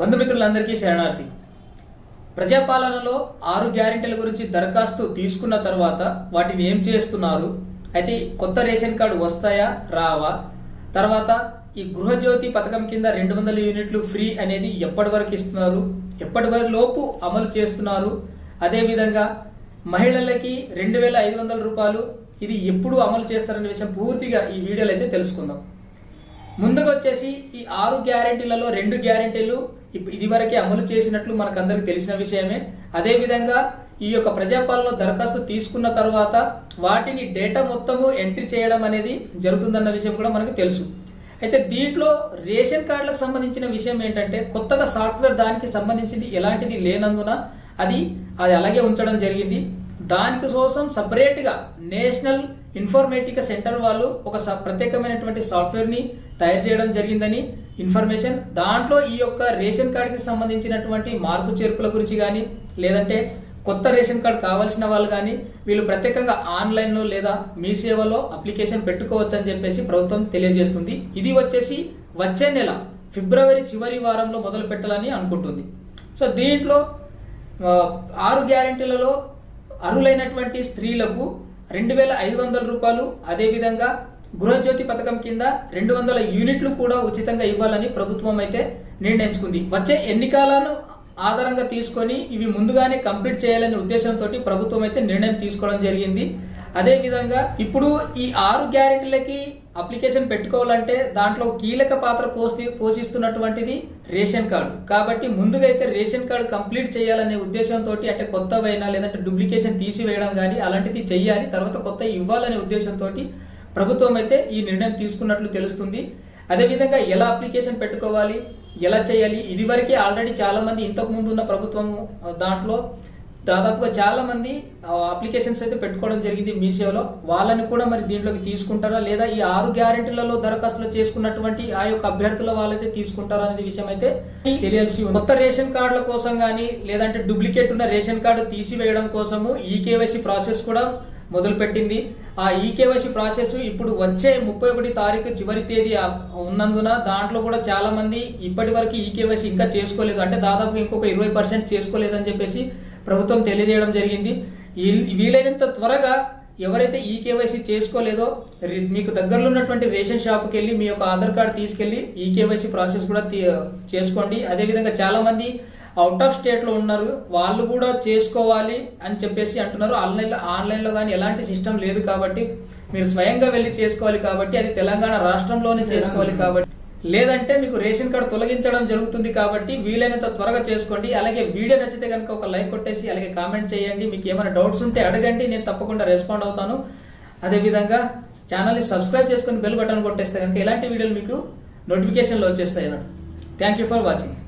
బంధుమిత్రులందరికీ శరణార్థి. ప్రజాపాలనలో ఆరు గ్యారెంటీల గురించి దరఖాస్తు తీసుకున్న తర్వాత వాటిని ఏం చేస్తున్నారు? అయితే కొత్త రేషన్ కార్డు వస్తాయా? రావా? తర్వాత ఈ గృహజ్యోతి పథకం కింద రెండు వందల యూనిట్లు ఫ్రీ అనేది ఎప్పటి వరకు ఇస్తున్నారు? ఎప్పటి వరకు లోపు అమలు చేస్తున్నారు? అదేవిధంగా మహిళలకి రెండు వేల ఐదు వందల రూపాయలు ఇది ఎప్పుడు అమలు చేస్తారనే విషయం పూర్తిగా ఈ వీడియోలో అయితే తెలుసుకుందాం. ముందుగా వచ్చేసి ఈ ఆరు గ్యారెంటీలలో రెండు గ్యారెంటీలు ఇప్- ఇదివరకే అమలు చేసినట్లు మనకందరికి తెలిసిన విషయమే. అదేవిధంగా ఈ యొక్క ప్రజాపాలన దరఖాస్తు తీసుకున్న తర్వాత వాటిని డేటా మొత్తము ఎంట్రీ చేయడం అనేది జరుగుతుందన్న విషయం కూడా మనకు తెలుసు. అయితే దీంట్లో రేషన్ కార్డులకు సంబంధించిన విషయం ఏంటంటే కొత్తగా సాఫ్ట్వేర్ దానికి సంబంధించింది ఎలాంటిది లేనందున అది అది అలాగే ఉంచడం జరిగింది. దానికి కోసం సపరేట్గా నేషనల్ ఇన్ఫర్మేటిక సెంటర్ వాళ్ళు ఒక స- ప్రత్యేకమైనటువంటి సాఫ్ట్వేర్ని తయారు చేయడం జరిగిందని ఇన్ఫర్మేషన్. దాంట్లో ఈ యొక్క రేషన్ కార్డుకి సంబంధించినటువంటి మార్పు చేర్పుల గురించి కానీ లేదంటే కొత్త రేషన్ కార్డు కావాల్సిన వాళ్ళు కానీ వీళ్ళు ప్రత్యేకంగా ఆన్లైన్లో లేదా మీ సేవలో అప్లికేషన్ పెట్టుకోవచ్చు అని చెప్పేసి ప్రభుత్వం తెలియజేస్తుంది. ఇది వచ్చేసి వచ్చే నెల ఫిబ్రవరి చివరి వారంలో మొదలు పెట్టాలని అనుకుంటుంది. సో దీంట్లో ఆరు గ్యారెంటీలలో అర్హులైనటువంటి స్త్రీలకు రెండు వేల ఐదు వందల రూపాయలు. అదేవిధంగా గృహజ్యోతి పథకం కింద రెండు వందల యూనిట్లు కూడా ఉచితంగా ఇవ్వాలని ప్రభుత్వం అయితే నిర్ణయించుకుంది. వచ్చే ఎన్నికలను ఆధారంగా తీసుకొని ఇవి ముందుగానే కంప్లీట్ చేయాలనే ఉద్దేశంతో ప్రభుత్వం అయితే నిర్ణయం తీసుకోవడం జరిగింది. అదే విధంగా ఇప్పుడు ఈ ఆరు గ్యారెంటీలకి అప్లికేషన్ పెట్టుకోవాలంటే దాంట్లో కీలక పాత్ర పోసి పోషిస్తున్నటువంటిది రేషన్ కార్డు. కాబట్టి ముందుగా అయితే రేషన్ కార్డు కంప్లీట్ చేయాలనే ఉద్దేశంతో అంటే కొత్తవైనా లేదంటే డూప్లికేషన్ తీసివేయడం కానీ అలాంటిది చేయాలి తర్వాత కొత్త ఇవ్వాలనే ఉద్దేశంతో ప్రభుత్వం అయితే ఈ నిర్ణయం తీసుకున్నట్లు తెలుస్తుంది. అదేవిధంగా ఎలా అప్లికేషన్ పెట్టుకోవాలి? ఎలా చేయాలి? ఇదివరకే ఆల్రెడీ చాలామంది ఇంతకుముందు ఇంతకు ముందు ఉన్న ప్రభుత్వం దాంట్లో దాదాపుగా చాలా మంది అప్లికేషన్స్ అయితే పెట్టుకోవడం జరిగింది మీ సేవలో వాళ్ళని కూడా మరి దీంట్లోకి తీసుకుంటారా? లేదా ఈ ఆరు గ్యారెంటీలలో దరఖాస్తులు చేసుకున్నటువంటి ఆ యొక్క అభ్యర్థుల వాళ్ళైతే తీసుకుంటారా అనేది విషయం అయితే తెలియాల్సి ఉంది. కొత్త రేషన్ కార్డుల కోసం కానీ లేదంటే డూప్లికేట్ ఉన్న రేషన్ కార్డు తీసివేయడం కోసము ఈ కేవైసీ ప్రాసెస్ కూడా మొదలుపెట్టింది. ఆ ఈ కేవైసీ ప్రాసెస్ ఇప్పుడు వచ్చే ముప్పై ఒకటి తారీఖు చివరి తేదీ ఉన్నందున దాంట్లో కూడా చాలా మంది ఇప్పటి వరకు ఈ కేవైసీ ఇంకా చేసుకోలేదు. అంటే దాదాపు ఇంకొక ఇరవై పర్సెంట్ చేసుకోలేదని చెప్పేసి ప్రభుత్వం తెలియజేయడం జరిగింది. వీలైనంత త్వరగా ఎవరైతే ఈ కేవైసీ చేసుకోలేదో మీకు దగ్గరలో ఉన్నటువంటి రేషన్ షాప్కి వెళ్ళి మీ యొక్క ఆధార్ కార్డు తీసుకెళ్ళి ఈ కేవైసీ ప్రాసెస్ కూడా చేసుకోండి. అదేవిధంగా చాలా మంది అవుట్ ఆఫ్ స్టేట్లో ఉన్నారు. వాళ్ళు కూడా చేసుకోవాలి అని చెప్పేసి అంటున్నారు. ఆన్లైన్లో ఆన్లైన్లో కానీ ఎలాంటి సిస్టమ్ లేదు కాబట్టి మీరు స్వయంగా వెళ్ళి చేసుకోవాలి కాబట్టి అది తెలంగాణ రాష్ట్రంలోనే చేసుకోవాలి కాబట్టి లేదంటే మీకు రేషన్ కార్డు తొలగించడం జరుగుతుంది కాబట్టి వీలైనంత త్వరగా చేసుకోండి. అలాగే వీడియో నచ్చితే కనుక ఒక లైక్ కొట్టేసి అలాగే కామెంట్ చేయండి. మీకు ఏమైనా డౌట్స్ ఉంటే అడగండి నేను తప్పకుండా రెస్పాండ్ అవుతాను. అదేవిధంగా ఛానల్ని సబ్స్క్రైబ్ చేసుకుని బెల్ బటన్ కొట్టేస్తే కనుక ఇలాంటి వీడియోలు మీకు నోటిఫికేషన్లో వచ్చేస్తాయి అన్నట్టు. Thank you for watching